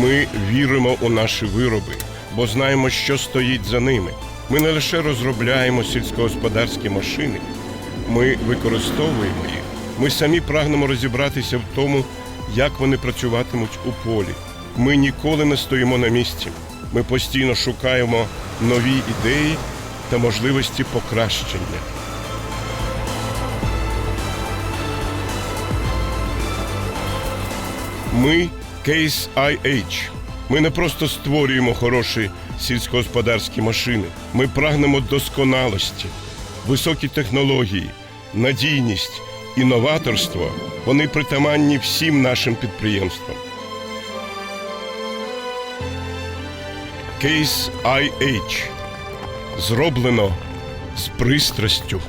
Ми віримо у наші вироби, бо знаємо, що стоїть за ними. Ми не лише розробляємо сільськогосподарські машини, ми використовуємо їх. Ми самі прагнемо розібратися в тому, як вони працюватимуть у полі. Ми ніколи не стоїмо на місці. Ми постійно шукаємо нові ідеї та можливості покращення. Ми Case IH. Ми не просто створюємо хороші сільськогосподарські машини. Ми прагнемо досконалості, високі технології, надійність, інноваторство. Вони притаманні всім нашим підприємствам. Case IH. Зроблено з пристрастю.